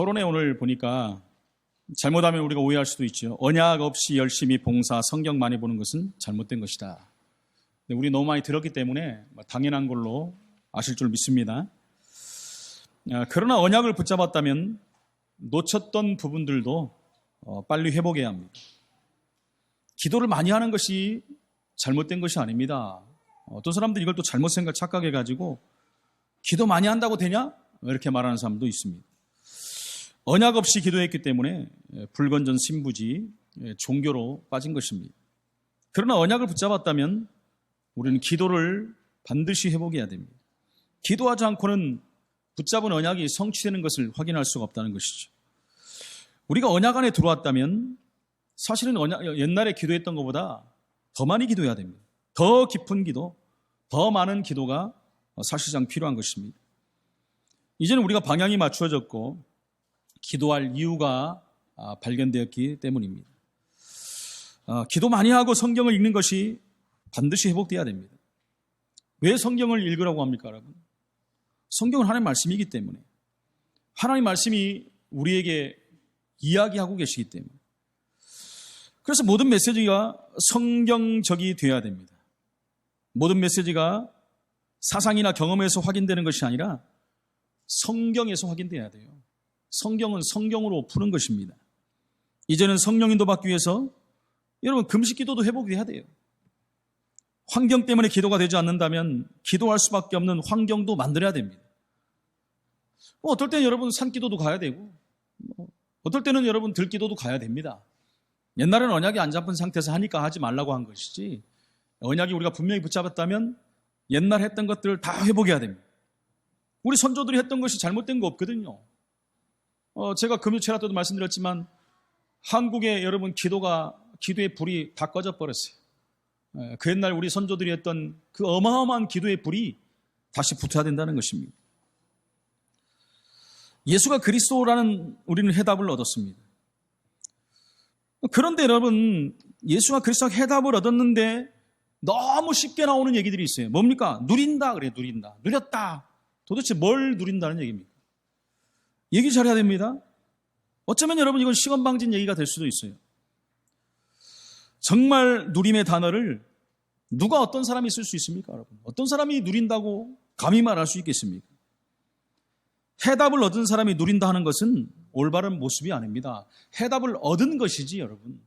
서론에 오늘 보니까 잘못하면 우리가 오해할 수도 있죠. 언약 없이 열심히 봉사, 성경 많이 보는 것은 잘못된 것이다. 우리 너무 많이 들었기 때문에 당연한 걸로 아실 줄 믿습니다. 아, 그러나 언약을 붙잡았다면 놓쳤던 부분들도 어, 빨리 회복해야 합니다. 기도를 많이 하는 것이 잘못된 것이 아닙니다. 어떤 사람들이 이걸 또 잘못 생각, 착각해가지고 기도 많이 한다고 되냐? 이렇게 말하는 사람도 있습니다. 언약 없이 기도했기 때문에 불건전 신부지 종교로 빠진 것입니다. 그러나 언약을 붙잡았다면 우리는 기도를 반드시 회복해야 됩니다. 기도하지 않고는 붙잡은 언약이 성취되는 것을 확인할 수가 없다는 것이죠. 우리가 언약 안에 들어왔다면 사실은 언약, 옛날에 기도했던 것보다 더 많이 기도해야 됩니다. 더 깊은 기도, 더 많은 기도가 사실상 필요한 것입니다. 이제는 우리가 방향이 맞추어졌고 기도할 이유가 아, 발견되었기 때문입니다. 아, 기도 많이 하고 성경을 읽는 것이 반드시 회복돼야 됩니다. 왜 성경을 읽으라고 합니까, 여러분? 성경은 하나님 말씀이기 때문에 하나님 말씀이 우리에게 이야기하고 계시기 때문에 그래서 모든 메시지가 성경적이 되어야 됩니다. 모든 메시지가 사상이나 경험에서 확인되는 것이 아니라 성경에서 확인돼야 돼요. 성경은 성경으로 푸는 것입니다. 이제는 성령 인도 받기 위해서 여러분 금식 기도도 회복돼야 돼요. 환경 때문에 기도가 되지 않는다면 기도할 수밖에 없는 환경도 만들어야 됩니다. 뭐 어떨 때는 여러분 산기도도 가야 되고 뭐 어떨 때는 여러분 들기도도 가야 됩니다. 옛날에는 언약이 안 잡힌 상태에서 하니까 하지 말라고 한 것이지 언약이 우리가 분명히 붙잡았다면 옛날 했던 것들을 다 회복해야 됩니다. 우리 선조들이 했던 것이 잘못된 거 없거든요. 어, 제가 금요체라 때도 말씀드렸지만 한국의 여러분 기도가 기도의 불이 다 꺼져 버렸어요. 예, 그 옛날 우리 선조들이 했던 그 어마어마한 기도의 불이 다시 붙어야 된다는 것입니다. 예수가 그리스도라는 우리는 해답을 얻었습니다. 그런데 여러분, 예수가 그리스도가 해답을 얻었는데 너무 쉽게 나오는 얘기들이 있어요. 뭡니까? 누린다 그래, 누린다. 누렸다. 도대체 뭘 누린다는 얘기입니까? 얘기 잘해야 됩니다. 어쩌면 여러분 이건 시건방진 얘기가 될 수도 있어요. 정말 누림의 단어를 누가 어떤 사람이 쓸 수 있습니까, 여러분? 어떤 사람이 누린다고 감히 말할 수 있겠습니까? 해답을 얻은 사람이 누린다 하는 것은 올바른 모습이 아닙니다. 해답을 얻은 것이지, 여러분.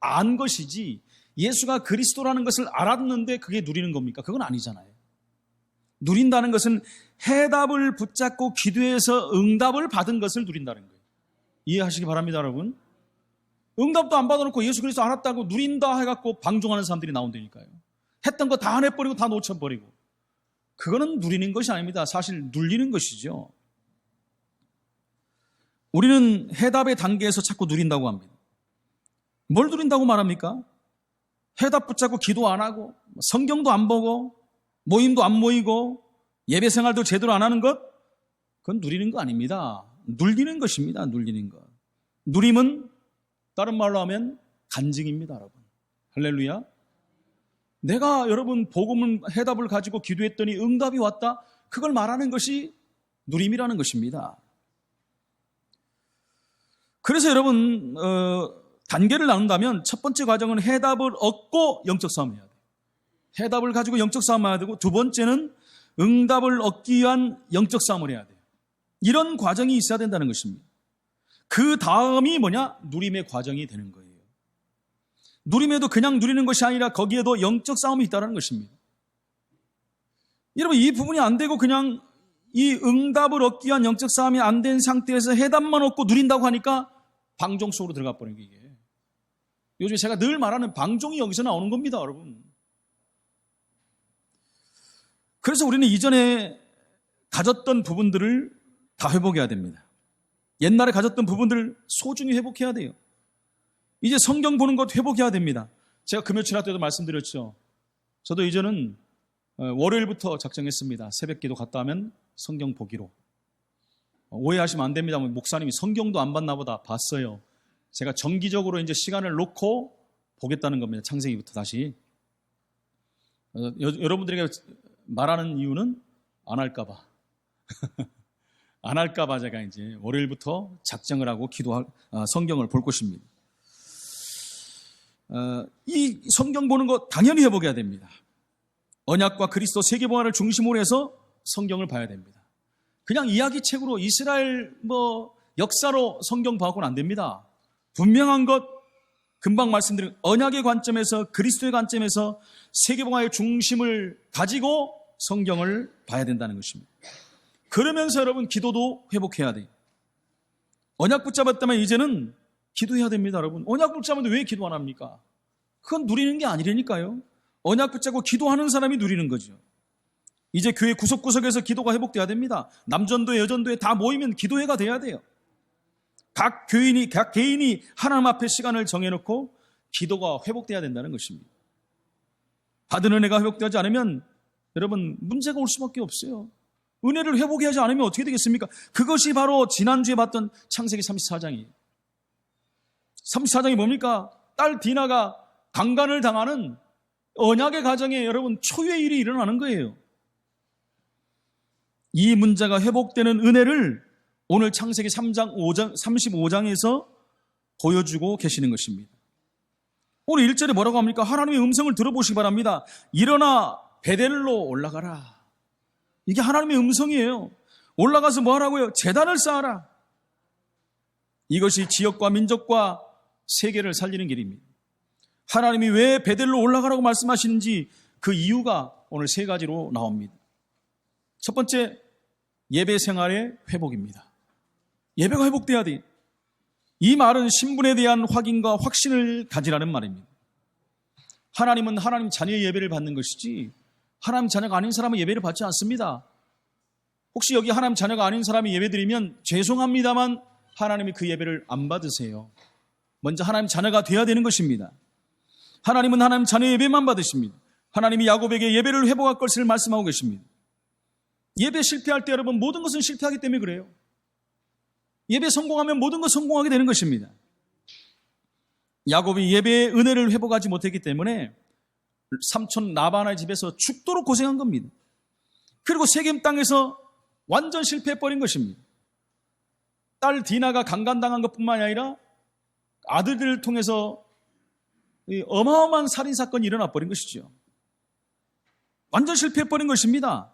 안 것이지. 예수가 그리스도라는 것을 알았는데 그게 누리는 겁니까? 그건 아니잖아요. 누린다는 것은 해답을 붙잡고 기도해서 응답을 받은 것을 누린다는 거예요. 이해하시기 바랍니다, 여러분. 응답도 안 받아놓고 예수 그리스도 알았다고 누린다 해갖고 방종하는 사람들이 나온다니까요. 했던 거다 해버리고 다 놓쳐버리고. 그거는 누리는 것이 아닙니다. 사실 눌리는 것이죠. 우리는 해답의 단계에서 자꾸 누린다고 합니다. 뭘 누린다고 말합니까? 해답 붙잡고 기도 안 하고, 성경도 안 보고, 모임도 안 모이고, 예배 생활도 제대로 안 하는 것? 그건 누리는 거 아닙니다. 눌리는 것입니다. 눌리는 것. 누림은 다른 말로 하면 간증입니다, 여러분. 할렐루야. 내가 여러분 복음을 해답을 가지고 기도했더니 응답이 왔다. 그걸 말하는 것이 누림이라는 것입니다. 그래서 여러분 어, 단계를 나눈다면 첫 번째 과정은 해답을 얻고 영적 돼요. 해답을 가지고 영적 싸움을 해야 되고 두 번째는 응답을 얻기 위한 영적 싸움을 해야 돼요. 이런 과정이 있어야 된다는 것입니다. 그 다음이 뭐냐? 누림의 과정이 되는 거예요. 누림에도 그냥 누리는 것이 아니라 거기에도 영적 싸움이 있다는 것입니다. 여러분, 이 부분이 안 되고 그냥 이 응답을 얻기 위한 영적 싸움이 안 된 상태에서 해답만 얻고 누린다고 하니까 방종 속으로 들어가 버리는 게 이게. 요즘에 제가 늘 말하는 방종이 여기서 나오는 겁니다, 여러분. 그래서 우리는 이전에 가졌던 부분들을 다 회복해야 됩니다. 옛날에 가졌던 부분들을 소중히 회복해야 돼요. 이제 성경 보는 것 회복해야 됩니다. 제가 금요 지날 때도 말씀드렸죠. 저도 이제는 어, 월요일부터 작정했습니다. 새벽 기도 갔다 하면 성경 보기로. 오해하시면 안 됩니다. 목사님이 성경도 안 봤나 보다. 봤어요. 제가 정기적으로 이제 시간을 놓고 보겠다는 겁니다. 창세기부터 다시. 여, 러분들에게 말하는 이유는 안 할까봐. 안 할까봐 제가 이제 월요일부터 작정을 하고 기도 성경을 볼 것입니다. 어, 이 성경 보는 거 당연히 해보게 됩니다. 언약과 그리스도 세계봉화를 중심으로 해서 성경을 봐야 됩니다. 그냥 이야기책으로 이스라엘 뭐 역사로 성경 봐고는 안 됩니다. 분명한 것 금방 말씀드린 언약의 관점에서 그리스도의 관점에서 세계봉화의 중심을 가지고 성경을 봐야 된다는 것입니다. 그러면서 여러분 기도도 회복해야 돼요. 언약 붙잡았다면 이제는 기도해야 됩니다, 여러분. 언약 붙잡는데 왜 기도 안 합니까? 그건 누리는 게 아니라니까요. 언약 붙잡고 기도하는 사람이 누리는 거죠. 이제 교회 구석구석에서 기도가 회복돼야 됩니다. 남전도에 여전도에 다 모이면 기도회가 돼야 돼요. 각 교인이, 각 개인이 하나님 앞에 시간을 정해놓고 기도가 회복돼야 된다는 것입니다. 받은 은혜가 회복되지 않으면 여러분 문제가 올 수밖에 없어요. 은혜를 회복하지 않으면 어떻게 되겠습니까? 그것이 바로 지난주에 봤던 창세기 34장이에요. 34장이 뭡니까? 딸 디나가 강간을 당하는 언약의 가정에 여러분 초유의 일이 일어나는 거예요. 이 문제가 회복되는 은혜를 오늘 창세기 3장 5장 35장에서 보여주고 계시는 것입니다. 오늘 1절에 뭐라고 합니까? 하나님의 음성을 들어보시기 바랍니다. 일어나 베델로 올라가라. 이게 하나님의 음성이에요. 올라가서 뭐 하라고요? 재단을 쌓아라. 이것이 지역과 민족과 세계를 살리는 길입니다. 하나님이 왜 베델로 올라가라고 말씀하시는지 그 이유가 오늘 세 가지로 나옵니다. 첫 번째, 예배 생활의 회복입니다. 예배가 회복돼야 돼. 이 말은 신분에 대한 확인과 확신을 가지라는 말입니다. 하나님은 하나님 자녀의 예배를 받는 것이지 하나님 자녀가 아닌 사람은 예배를 받지 않습니다. 혹시 여기 하나님 자녀가 아닌 사람이 예배 드리면 죄송합니다만 하나님이 그 예배를 안 받으세요. 먼저 하나님 자녀가 돼야 되는 것입니다. 하나님은 하나님 자녀 예배만 받으십니다. 하나님이 야곱에게 예배를 회복할 것을 말씀하고 계십니다. 예배 실패할 때 여러분 모든 것은 실패하기 때문에 그래요. 예배 성공하면 모든 것 성공하게 되는 것입니다. 야곱이 예배의 은혜를 회복하지 못했기 때문에 삼촌 나바나의 집에서 죽도록 고생한 겁니다. 그리고 세겜 땅에서 완전 실패해버린 것입니다. 딸 디나가 강간당한 것뿐만이 아니라 아들들을 통해서 어마어마한 살인 사건이 일어나 버린 것이죠. 완전 실패해버린 것입니다.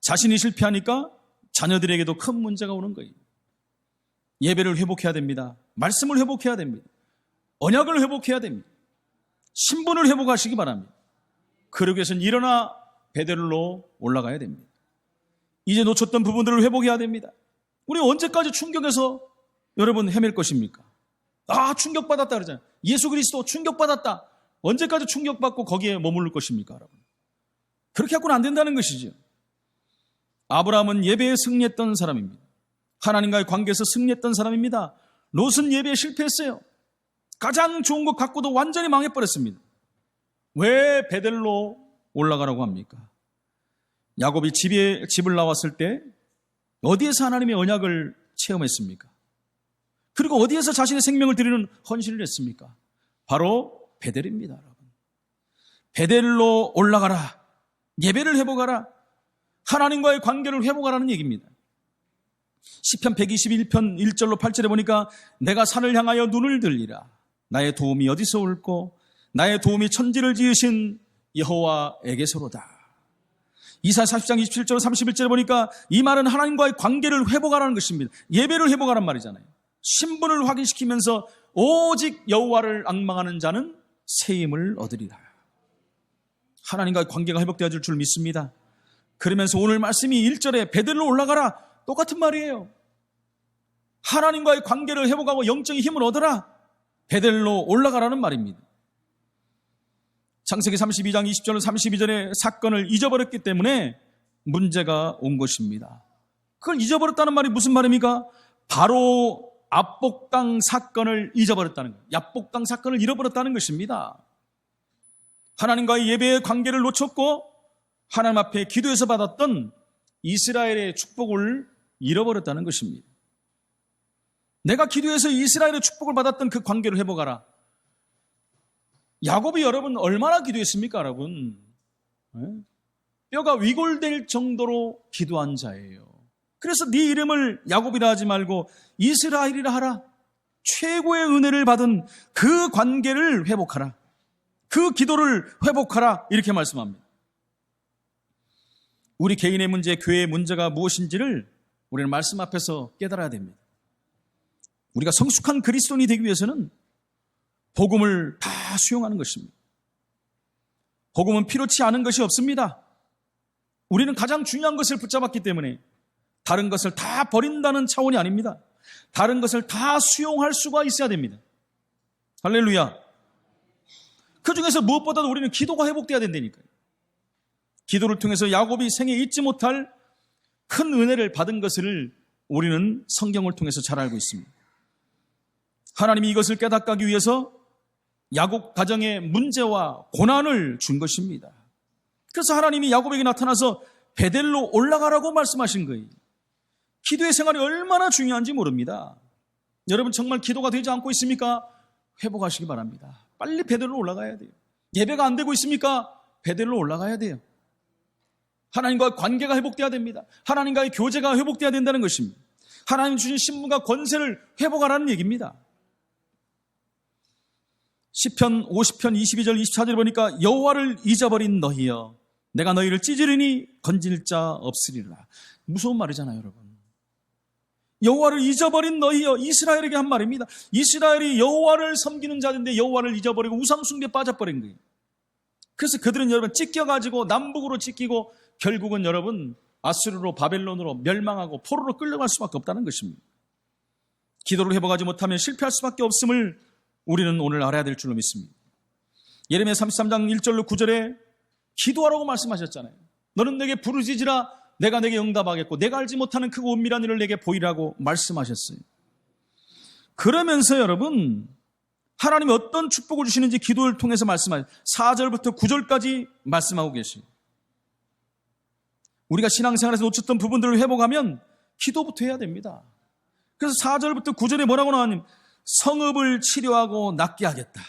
자신이 실패하니까 자녀들에게도 큰 문제가 오는 거예요. 예배를 회복해야 됩니다. 말씀을 회복해야 됩니다. 언약을 회복해야 됩니다. 신분을 회복하시기 바랍니다. 그러기 위해서는 일어나 베델로 올라가야 됩니다. 이제 놓쳤던 부분들을 회복해야 됩니다. 우리 언제까지 충격에서 여러분 헤맬 것입니까? 아, 충격받았다 그러잖아요. 예수 그리스도 충격받았다. 언제까지 충격받고 거기에 머무를 것입니까, 여러분? 그렇게 갖고는 안 된다는 것이죠. 아브라함은 예배에 승리했던 사람입니다. 하나님과의 관계에서 승리했던 사람입니다. 롯은 예배에 실패했어요. 가장 좋은 것 갖고도 완전히 망해버렸습니다. 왜 베델로 올라가라고 합니까? 야곱이 집에, 집을 나왔을 때 어디에서 하나님의 언약을 체험했습니까? 그리고 어디에서 자신의 생명을 드리는 헌신을 했습니까? 바로 베델입니다, 여러분. 베델로 올라가라. 예배를 회복하라. 하나님과의 관계를 회복하라는 얘기입니다. 시편 121편 1절로 8절에 보니까 내가 산을 향하여 눈을 들리라. 나의 도움이 어디서 올고 나의 도움이 천지를 지으신 여호와에게서로다. 이사 40장 27절 31절에 보니까 이 말은 하나님과의 관계를 회복하라는 것입니다. 예배를 회복하란 말이잖아요. 신분을 확인시키면서 오직 여호와를 악망하는 자는 새 힘을 얻으리라. 하나님과의 관계가 회복되어질 줄 믿습니다. 그러면서 오늘 말씀이 1절에 베델로 올라가라. 똑같은 말이에요. 하나님과의 관계를 회복하고 영적인 힘을 얻어라. 베델로 올라가라는 말입니다. 창세기 32장 20절 32절의 사건을 잊어버렸기 때문에 문제가 온 것입니다. 그걸 잊어버렸다는 말이 무슨 말입니까? 바로 압복당 사건을 잊어버렸다는 거예요. 압복당 사건을 잃어버렸다는 것입니다. 하나님과의 예배의 관계를 놓쳤고 하나님 앞에 기도해서 받았던 이스라엘의 축복을 잃어버렸다는 것입니다. 내가 기도해서 이스라엘의 축복을 받았던 그 관계를 회복하라. 야곱이 여러분 얼마나 기도했습니까, 여러분? 네? 뼈가 위골될 정도로 기도한 자예요. 그래서 네 이름을 야곱이라 하지 말고 이스라엘이라 하라. 최고의 은혜를 받은 그 관계를 회복하라. 그 기도를 회복하라. 이렇게 말씀합니다. 우리 개인의 문제, 교회의 문제가 무엇인지를 우리는 말씀 앞에서 깨달아야 됩니다. 우리가 성숙한 그리스도인이 되기 위해서는 복음을 다 수용하는 것입니다. 복음은 필요치 않은 것이 없습니다. 우리는 가장 중요한 것을 붙잡았기 때문에 다른 것을 다 버린다는 차원이 아닙니다. 다른 것을 다 수용할 수가 있어야 됩니다. 할렐루야. 그 중에서 무엇보다도 우리는 기도가 회복돼야 된다니까요. 기도를 통해서 야곱이 생에 잊지 못할 큰 은혜를 받은 것을 우리는 성경을 통해서 잘 알고 있습니다. 하나님이 이것을 깨닫기 위해서 야곱 가정의 문제와 고난을 준 것입니다. 그래서 하나님이 야곱에게 나타나서 베델로 올라가라고 말씀하신 거예요. 기도의 생활이 얼마나 중요한지 모릅니다. 여러분 정말 기도가 되지 않고 있습니까? 회복하시기 바랍니다. 빨리 베델로 올라가야 돼요. 예배가 안 되고 있습니까? 베델로 올라가야 돼요. 하나님과의 관계가 회복돼야 됩니다. 하나님과의 교제가 회복돼야 된다는 것입니다. 하나님 주신 신분과 권세를 회복하라는 얘기입니다. 10편 50편 22절 24절 보니까 여호와를 잊어버린 너희여 내가 너희를 찢으리니 건질 자 없으리라. 무서운 말이잖아요, 여러분. 여호와를 잊어버린 너희여 이스라엘에게 한 말입니다. 이스라엘이 여호와를 섬기는 자인데 여호와를 잊어버리고 우상 숭배 빠져버린 거예요. 그래서 그들은 여러분 찢겨 가지고 남북으로 찢기고 결국은 여러분 아수르로 바벨론으로 멸망하고 포로로 끌려갈 수밖에 없다는 것입니다. 기도를 해보가지 못하면 실패할 수밖에 없음을 우리는 오늘 알아야 될 줄로 믿습니다. 예레미야 33장 1절로 9절에 기도하라고 말씀하셨잖아요. 너는 내게 부르짖으라 내가 내게 응답하겠고 내가 알지 못하는 크고 은밀한 일을 내게 보이라고 말씀하셨어요. 그러면서 여러분 하나님이 어떤 축복을 주시는지 기도를 통해서 말씀하셔 4절부터 9절까지 말씀하고 계시요 우리가 신앙생활에서 놓쳤던 부분들을 회복하면 기도부터 해야 됩니다. 그래서 4절부터 9절에 뭐라고 나왔냐면 성읍을 치료하고 낫게 하겠다.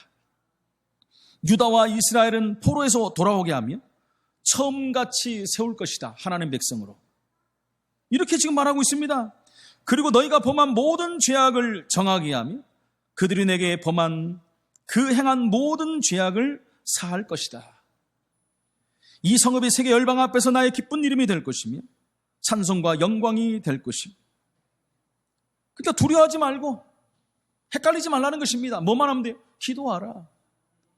유다와 이스라엘은 포로에서 돌아오게 하며 처음같이 세울 것이다. 하나님 백성으로. 이렇게 지금 말하고 있습니다. 그리고 너희가 범한 모든 죄악을 정하게 하며 그들이 내게 범한 그 행한 모든 죄악을 사할 것이다. 이 성읍이 세계 열방 앞에서 나의 기쁜 이름이 될 것이며 찬송과 영광이 될 것이. 그러니까 두려워하지 말고 헷갈리지 말라는 것입니다. 뭐만 하면 돼요? 기도하라.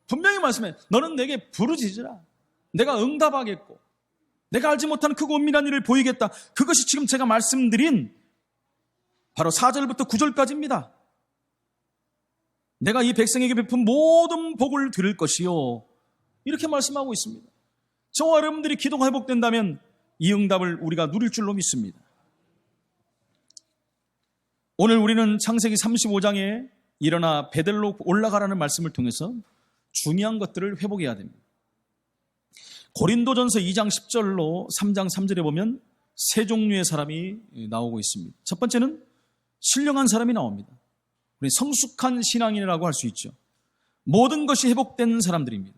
분명히 말씀해. 너는 내게 부르짖으라. 내가 응답하겠고, 내가 알지 못하는 크고 은밀한 일을 보이겠다. 그것이 지금 제가 말씀드린 바로 4절부터 9절까지입니다. 내가 이 백성에게 베푼 모든 복을 들을 것이요. 이렇게 말씀하고 있습니다. 저와 여러분들이 기도가 회복된다면 이 응답을 우리가 누릴 줄로 믿습니다. 오늘 우리는 창세기 35장에 일어나 베델로 올라가라는 말씀을 통해서 중요한 것들을 회복해야 됩니다. 고린도전서 2장 10절로 3장 3절에 보면 세 종류의 사람이 나오고 있습니다. 첫 번째는 신령한 사람이 나옵니다. 우리 성숙한 신앙인이라고 할 수 있죠. 모든 것이 회복된 사람들입니다.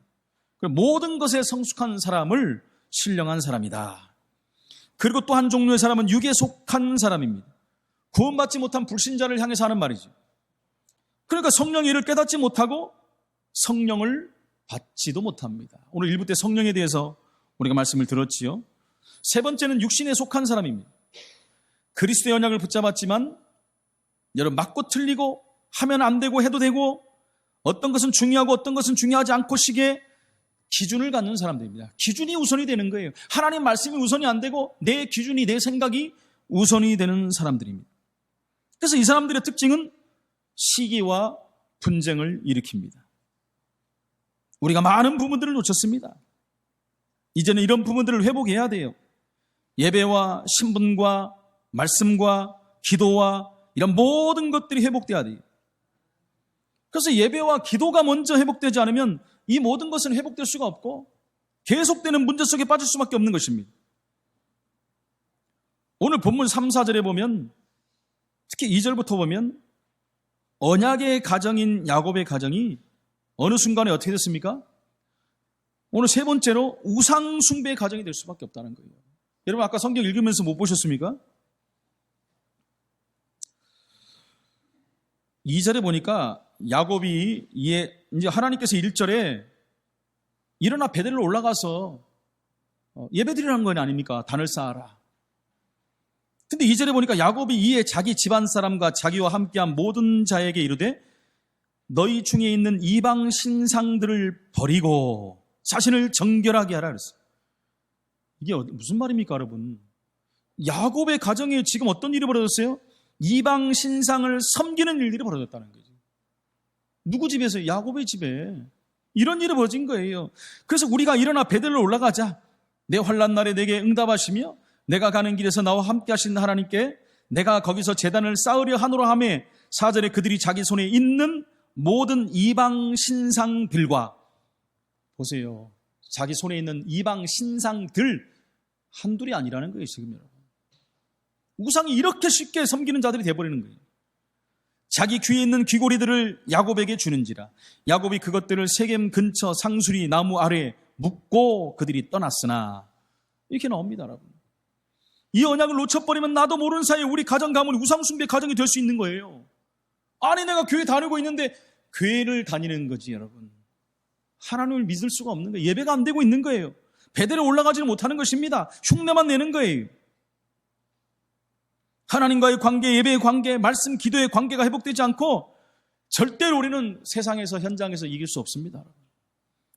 모든 것에 성숙한 사람을 신령한 사람이다. 그리고 또 한 종류의 사람은 육에 속한 사람입니다. 구원받지 못한 불신자를 향해서 하는 말이죠. 그러니까 성령의 일을 깨닫지 못하고 성령을 받지도 못합니다. 오늘 일부 때 성령에 대해서 우리가 말씀을 들었지요. 세 번째는 육신에 속한 사람입니다. 그리스도의 언약을 붙잡았지만 여러분 맞고 틀리고 하면 안 되고 해도 되고 어떤 것은 중요하고 어떤 것은 중요하지 않고 시기에 기준을 갖는 사람들입니다. 기준이 우선이 되는 거예요. 하나님 말씀이 우선이 안 되고 내 기준이 내 생각이 우선이 되는 사람들입니다. 그래서 이 사람들의 특징은 시기와 분쟁을 일으킵니다. 우리가 많은 부분들을 놓쳤습니다. 이제는 이런 부분들을 회복해야 돼요. 예배와 신분과 말씀과 기도와 이런 모든 것들이 회복돼야 돼요. 그래서 예배와 기도가 먼저 회복되지 않으면 이 모든 것은 회복될 수가 없고 계속되는 문제 속에 빠질 수밖에 없는 것입니다. 오늘 본문 3, 4절에 보면 특히 2절부터 보면 언약의 가정인 야곱의 가정이 어느 순간에 어떻게 됐습니까? 오늘 세 번째로 우상숭배의 가정이 될 수밖에 없다는 거예요. 여러분 아까 성경 읽으면서 못 보셨습니까? 2절에 보니까 야곱이 이제 하나님께서 1절에 일어나 베델로 올라가서 어, 예배드리라는 건 아닙니까? 단을 쌓아라. 근데 2절에 보니까 야곱이 이에 자기 집안 사람과 자기와 함께한 모든 자에게 이르되 너희 중에 있는 이방 신상들을 버리고 자신을 정결하게 하라 그랬어. 이게 무슨 말입니까, 여러분? 야곱의 가정에 지금 어떤 일이 벌어졌어요? 이방 신상을 섬기는 일들이 벌어졌다는 거죠. 누구 집에서? 야곱의 집에. 이런 일이 벌어진 거예요. 그래서 우리가 일어나 베델로 올라가자. 내 환란 날에 내게 응답하시며 내가 가는 길에서 나와 함께 하신 하나님께 내가 거기서 재단을 쌓으려 하노라 하매 사절에 그들이 자기 손에 있는 모든 이방 신상들과 보세요. 자기 손에 있는 이방 신상들 한둘이 아니라는 거예요, 지금 여러분. 우상이 이렇게 쉽게 섬기는 자들이 돼버리는 거예요. 자기 귀에 있는 귀고리들을 야곱에게 주는지라. 야곱이 그것들을 세겜 근처 상수리 나무 아래 묻고 그들이 떠났으나 이렇게 나옵니다, 여러분. 이 언약을 놓쳐버리면 나도 모르는 사이에 우리 가정 가문이 우상숭배 가정이 될 수 있는 거예요. 아니 내가 교회 다니고 있는데 교회를 다니는 거지, 여러분. 하나님을 믿을 수가 없는 거예요. 예배가 안 되고 있는 거예요. 배들에 올라가지는 못하는 것입니다. 흉내만 내는 거예요. 하나님과의 관계, 예배의 관계, 말씀, 기도의 관계가 회복되지 않고 절대로 우리는 세상에서 현장에서 이길 수 없습니다.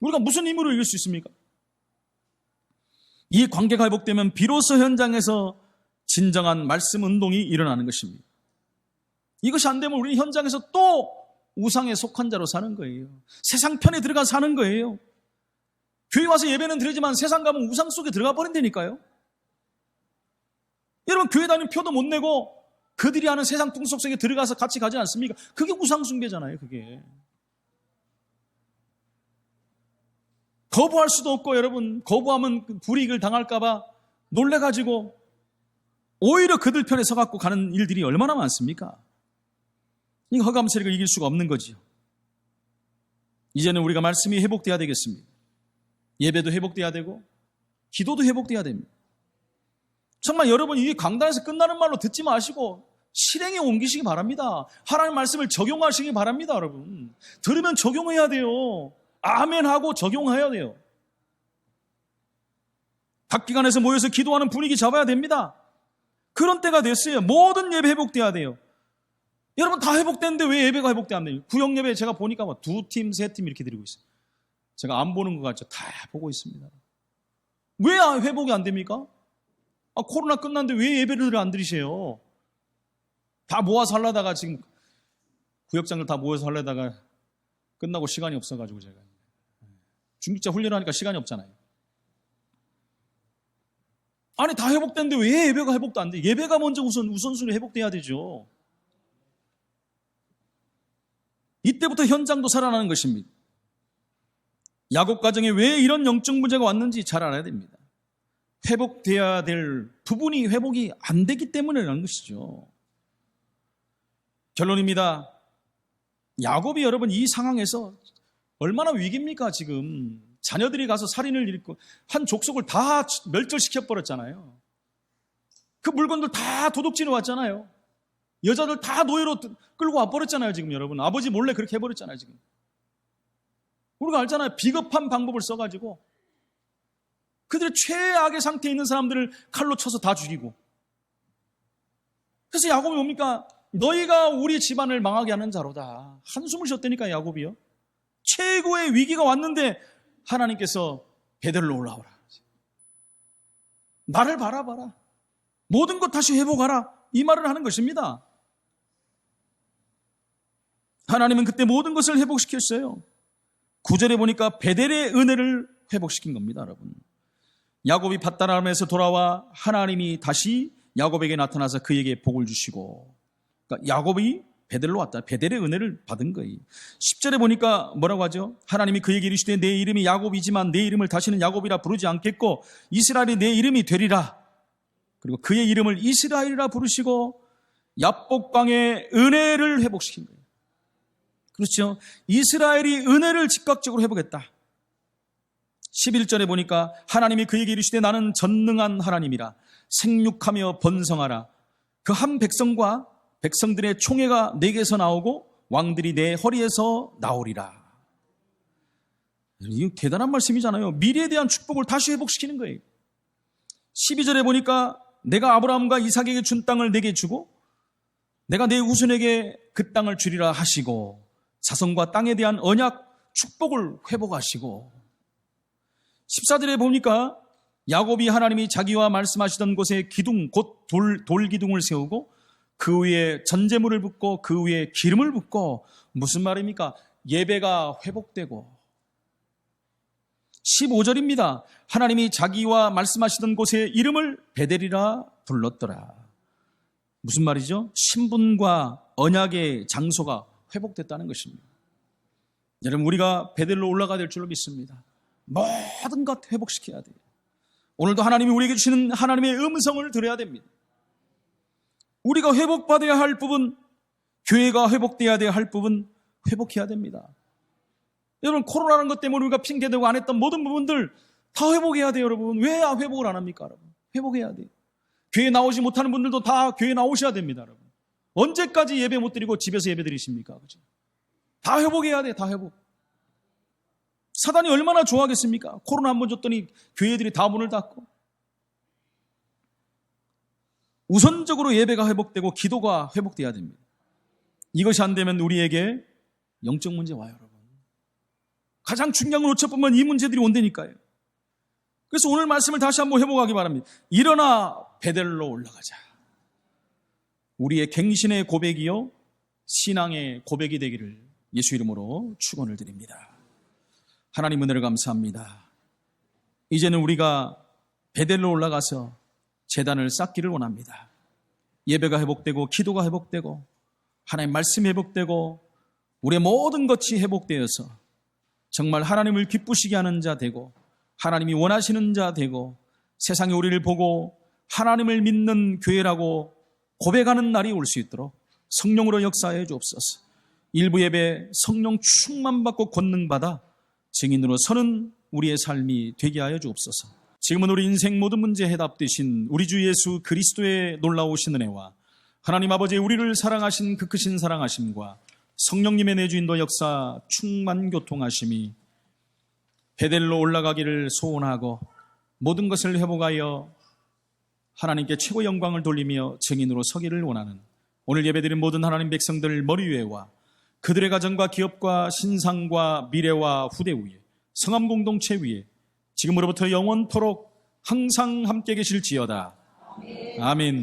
우리가 무슨 힘으로 이길 수 있습니까? 이 관계가 회복되면 비로소 현장에서 진정한 말씀 운동이 일어나는 것입니다. 이것이 안 되면 우리는 현장에서 또 우상에 속한 자로 사는 거예요. 세상 편에 들어가 사는 거예요. 교회 와서 예배는 드리지만 세상 가면 우상 속에 들어가 버린다니까요. 여러분 교회 다니는 표도 못 내고 그들이 하는 세상 풍속 속에 들어가서 같이 가지 않습니까? 그게 우상 숭배잖아요, 그게. 거부할 수도 없고 여러분 거부하면 그 불이익을 당할까봐 놀래가지고 오히려 그들 편에 서갖고 가는 일들이 얼마나 많습니까? 이 허감 세력을 이길 수가 없는 거지요. 이제는 우리가 말씀이 회복돼야 되겠습니다. 예배도 회복돼야 되고 기도도 회복돼야 됩니다. 정말 여러분 이 강단에서 끝나는 말로 듣지 마시고 실행에 옮기시기 바랍니다. 하나님 말씀을 적용하시기 바랍니다, 여러분. 들으면 적용해야 돼요. 아멘 하고 적용해야 돼요. 각 기관에서 모여서 기도하는 분위기 잡아야 됩니다. 그런 때가 됐어요. 모든 예배 회복돼야 돼요. 여러분 다 회복됐는데 왜 예배가 회복돼 안 돼요? 구역 예배 제가 보니까 뭐두 팀, 세 팀 이렇게 드리고 있어요. 제가 안 보는 것 같죠? 다 보고 있습니다. 왜 회복이 안 됩니까? 아, 코로나 끝났는데 왜 예배를 안 드리세요? 다 모아서 하려다가 지금 구역장들 다 모여서 하려다가 끝나고 시간이 없어가지고 제가 중직자 훈련하니까 시간이 없잖아요. 아니 다 회복됐는데 왜 예배가 회복도 안 돼? 예배가 먼저 우선 우선순위 회복돼야 되죠. 이때부터 현장도 살아나는 것입니다. 야곱 가정에 왜 이런 영적 문제가 왔는지 잘 알아야 됩니다. 회복돼야 될 부분이 회복이 안 되기 때문에라는 것이죠. 결론입니다. 야곱이 여러분 이 상황에서 얼마나 위기입니까 지금 자녀들이 가서 살인을 일으키고 한 족속을 다 멸절시켜 버렸잖아요. 그 물건들 다 도둑질해 왔잖아요. 여자들 다 노예로 끌고 와 버렸잖아요 지금 여러분 아버지 몰래 그렇게 해 버렸잖아요 지금. 우리가 알잖아요 비겁한 방법을 써 가지고 그들의 최악의 상태에 있는 사람들을 칼로 쳐서 다 죽이고. 그래서 야곱이 뭡니까? 너희가 우리 집안을 망하게 하는 자로다. 한숨을 쉬었다니까 야곱이요. 최고의 위기가 왔는데 하나님께서 베델로 올라오라. 나를 바라봐라. 모든 것 다시 회복하라. 이 말을 하는 것입니다. 하나님은 그때 모든 것을 회복시켰어요. 구절에 보니까 베델의 은혜를 회복시킨 겁니다, 여러분. 야곱이 밧다람에서 돌아와 하나님이 다시 야곱에게 나타나서 그에게 복을 주시고 그러니까 야곱이 베델로 왔다. 베델의 은혜를 받은 거예요. 10절에 보니까 뭐라고 하죠? 하나님이 그에게 이르시되 내 이름이 야곱이지만 내 이름을 다시는 야곱이라 부르지 않겠고 이스라엘이 내 이름이 되리라. 그리고 그의 이름을 이스라엘이라 부르시고 야복강의 은혜를 회복시킨 거예요. 그렇죠? 이스라엘이 은혜를 즉각적으로 회복했다. 11절에 보니까 하나님이 그에게 이르시되 나는 전능한 하나님이라 생육하며 번성하라. 그 한 백성과 백성들의 총회가 내게서 나오고 왕들이 내 허리에서 나오리라. 이거 대단한 말씀이잖아요. 미래에 대한 축복을 다시 회복시키는 거예요. 12절에 보니까 내가 아브라함과 이삭에게 준 땅을 내게 주고 내가 내 후손에게 그 땅을 주리라 하시고 자손과 땅에 대한 언약 축복을 회복하시고 14절에 보니까 야곱이 하나님이 자기와 말씀하시던 곳에 기둥 곧 돌, 돌 기둥을 세우고 그 위에 전제물을 붓고 그 위에 기름을 붓고 무슨 말입니까? 예배가 회복되고 15절입니다. 하나님이 자기와 말씀하시던 곳에 이름을 베델이라 불렀더라. 무슨 말이죠? 신분과 언약의 장소가 회복됐다는 것입니다. 여러분 우리가 베델로 올라가야 될 줄로 믿습니다. 모든 것 회복시켜야 돼요. 오늘도 하나님이 우리에게 주시는 하나님의 음성을 들어야 됩니다. 우리가 회복받아야 할 부분, 교회가 회복돼야 할 부분 회복해야 됩니다. 여러분 코로나라는 것 때문에 우리가 핑계대고 안 했던 모든 부분들 다 회복해야 돼요, 여러분. 왜 회복을 안 합니까, 여러분? 회복해야 돼요. 교회 나오지 못하는 분들도 다 교회 나오셔야 됩니다, 여러분. 언제까지 예배 못 드리고 집에서 예배 드리십니까? 그죠? 다 회복해야 돼, 다 회복. 사단이 얼마나 좋아하겠습니까? 코로나 한 번 줬더니 교회들이 다 문을 닫고. 우선적으로 예배가 회복되고 기도가 회복돼야 됩니다. 이것이 안 되면 우리에게 영적 문제 와요, 여러분. 가장 중요한 걸 놓쳐보면 이 문제들이 온다니까요. 그래서 오늘 말씀을 다시 한번 회복하기 바랍니다. 일어나 베델로 올라가자. 우리의 갱신의 고백이요, 신앙의 고백이 되기를 예수 이름으로 축원을 드립니다. 하나님 은혜를 감사합니다. 이제는 우리가 베델로 올라가서 재단을 쌓기를 원합니다. 예배가 회복되고 기도가 회복되고 하나님 말씀이 회복되고 우리의 모든 것이 회복되어서 정말 하나님을 기쁘시게 하는 자 되고 하나님이 원하시는 자 되고 세상에 우리를 보고 하나님을 믿는 교회라고 고백하는 날이 올 수 있도록 성령으로 역사해 주옵소서. 일부 예배 성령 충만 받고 권능 받아 증인으로 서는 우리의 삶이 되게 하여 주옵소서. 지금은 우리 인생 모든 문제 해답 되신 우리 주 예수 그리스도의 놀라우신 은혜와 하나님 아버지의 우리를 사랑하신 그 크신 사랑하심과 성령님의 내주인도 역사 충만 교통하심이 베델로 올라가기를 소원하고 모든 것을 회복하여 하나님께 최고 영광을 돌리며 증인으로 서기를 원하는 오늘 예배드린 모든 하나님 백성들 머리 위에와 그들의 가정과 기업과 신상과 미래와 후대 위에 성함 공동체 위에 지금으로부터 영원토록 항상 함께 계실지어다. 아멘.